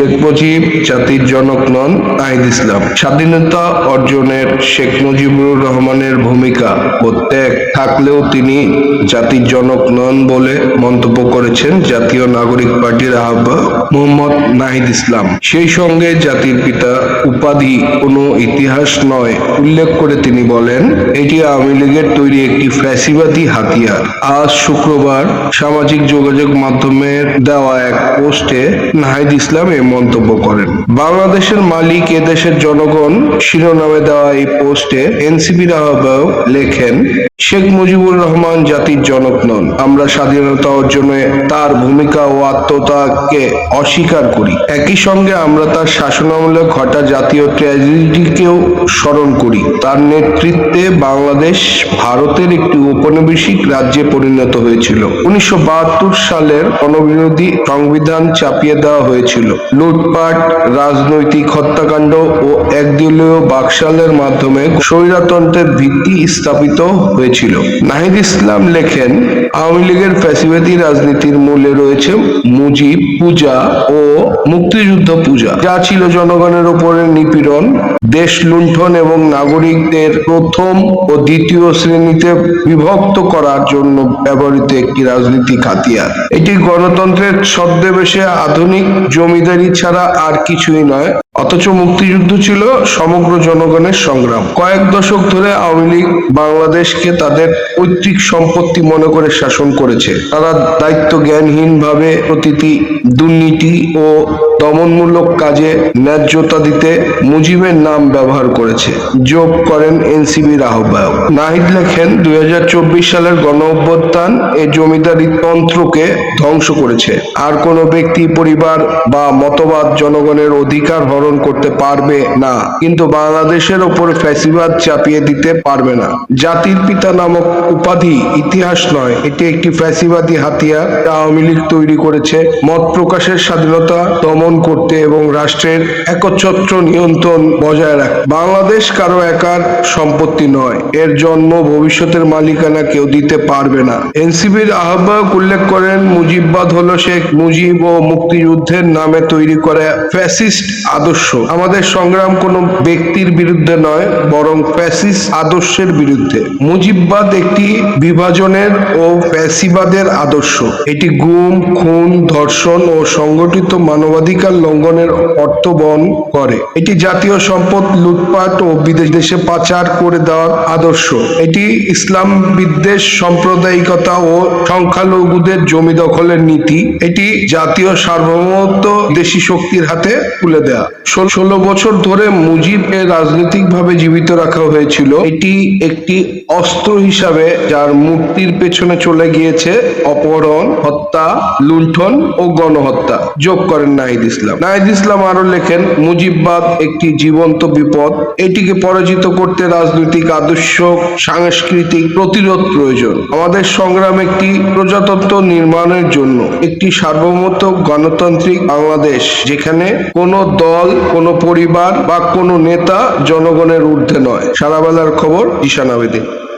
শেখ মুজিব জাতির জনক নন নাহিদ ইসলাম। স্বাধীনতা অর্জনের শেখ মুজিবুর রহমানের ভূমিকা ত্যাগ থাকলেও তিনি জাতির জনক নন বলে মন্তব্য করেছেন জাতীয় নাগরিক পার্টির আহ্বায়ক মোহাম্মদ নাহিদ ইসলাম। সেই সঙ্গে জাতির পিতা উপাধি কোনো ইতিহাস নয় উল্লেখ করে তিনি বলেন, এটি আওয়ামী লীগের তৈরি একটি ফ্যাসিবাদী হাতিয়ার। আজ শুক্রবার সামাজিক যোগাযোগ মাধ্যমে দেওয়া এক পোস্টে নাহিদ ইসলাম এই মন্তব্য করেন। বাংলাদেশের মালিক এদেশের জনগণ শিরোনামে দেওয়া এই পোস্টে এনসিপির আহ্বায়ক লেখেন, শেখ মুজিবুর রহমান জাতির জনক নন। আমরা স্বাধীনতা অর্জনে তার ভূমিকা ও আত্মতাকে অস্বীকার করি। একই সঙ্গে আমরা তার শাসনামলে ঘটা জাতীয় ট্র্যাজেডিকেও স্মরণ করি। তার নেতৃত্বে বাংলাদেশ ভারতের একটি ঔপনিবেশিক রাজ্যে পরিণত হয়েছিল। উনিশশো বাহাত্তর সালের অনবিরোধী সংবিধান চাপিয়ে দেওয়া হয়েছিল। লুটপাট, রাজনৈতিক হত্যাকাণ্ড ও একদলীয় বাকশালের মাধ্যমে স্বৈরতন্ত্রের ভিত্তি স্থাপিত হয়েছিল। নাহিদ ইসলাম লেখেন, আওয়ামী লীগের ফ্যাসিবাদী রাজনীতির মূলে রয়েছে মুজিব, পূজা ও মুক্তিযুদ্ধ পূজা। যা ছিল জনগণের উপরে নিপীড়ন, দেশ লুণ্ঠন এবং নাগরিকদের প্রথম ও দ্বিতীয় শ্রেণীতে বিভক্ত করার জন্য ব্যবহৃত একটি রাজনৈতিক হাতিয়ার। এটি গণতন্ত্রের ছদ্মবেশে আধুনিক জমিদারি ছাড়া আর কিছুই নয়। অথচ মুক্তিযুদ্ধ ছিল সমগ্র জনগণের সংগ্রাম। কয়েক দশক ধরে আওয়ামী লীগ বাংলাদেশকে তাদের পৈতৃক সম্পত্তি মনে করে শাসন করেছে। তারা দায়িত্ব জ্ঞানহীন ভাবে প্রতিটি দুর্নীতি ও দমনমূলক কাজে ন্যায্যতা দিতে মুজিবের নাম ব্যবহার করেছে, যোগ করেন এনসিবির আহ্বায়ক। নাহিদ লেখেন, দুই হাজার চব্বিশ সালের গণ অভ্যুত্থান এই জমিদারি তন্ত্রকে ধ্বংস করেছে। আর কোনো ব্যক্তি, পরিবার বা মতবাদ জনগণের অধিকার হরণ করতে পারবে না। কিন্তু বাংলাদেশের ওপর ফ্যাসিবাদ চাপিয়ে দিতে পারবে না। জাতির পিতা নামক উপাধি ইতিহাস নয়, এটি একটি ফ্যাসিবাদী হাতিয়ার যা আওয়ামী লীগ তৈরি করেছে। মত প্রকাশের স্বাধীনতা দমন করতে এবং রাষ্ট্রের একচ্ছত্র নিয়ন্ত্রণ বজায় রাখতে বাংলাদেশ কারও একার সম্পত্তি নয়, এর জন্ম ভবিষ্যতের মালিকানা কেউ দিতে পারবে না। এনসিবির আহ্বায়ক উল্লেখ করেন, মুজিববাদ হলো শেখ মুজিব ও মুক্তিযুদ্ধের নামে তৈরি করা ফ্যাসিস্ট আদর্শ আমাদের সংগ্রাম কোনো ব্যক্তির বিরুদ্ধে নয়, বরং ফ্যাসিস্ট আদর্শের বিরুদ্ধে। মুজিববাদ একটি বিভাজনের ও ফ্যাসিবাদের আদর্শ। এটি গুম, খুন, ধর্ষণ ও সংগঠিত মানবাধিকার লঙ্ঘনের অর্থ বহন করে। এটি জাতীয় সম্পদ লুটপাট ও বিদেশ দেশে পাচার করে দেওয়ার আদর্শ। এটি ইসলাম বিদ্বেষ, সাম্প্রদায়িকতা ও সংখ্যালঘুদের জমি দখলের নীতি। এটি জাতীয় সার্বভৌমত্ব দেশি শক্তির হাতে তুলে দেয়া। ষোল- বছর ধরে মুজিবকে রাজনৈতিকভাবে জীবিত রাখা হয়েছিল। এটি একটি অস্ত্র হিসাবে যার মুক্তির পেছনে চলে গিয়েছে অপহরণ, হত্যা, লুণ্ঠন ও গণহত্যা। যোগ করেন নাহিদ ইসলাম। নাহিদ ইসলাম আরও লেখেন, মুজিববাদ একটি জীবন্ত বিপদ। এটিকে পরাজিত করতে রাজনৈতিক আদর্শ, সাংস্কৃতিক প্রতিরোধ প্রয়োজন। আমাদের সংগ্রাম একটি প্রজাতন্ত্র নির্মাণের জন্য। একটি সার্বভৌমত্ব গণতান্ত্রিক বাংলাদেশ যেখানে কোনো দল কোনো পরিবার বা কোনো নেতা জনগণের ঊর্ধ্বে নয়। সারাবেলার খবর ঈশান আবেদিন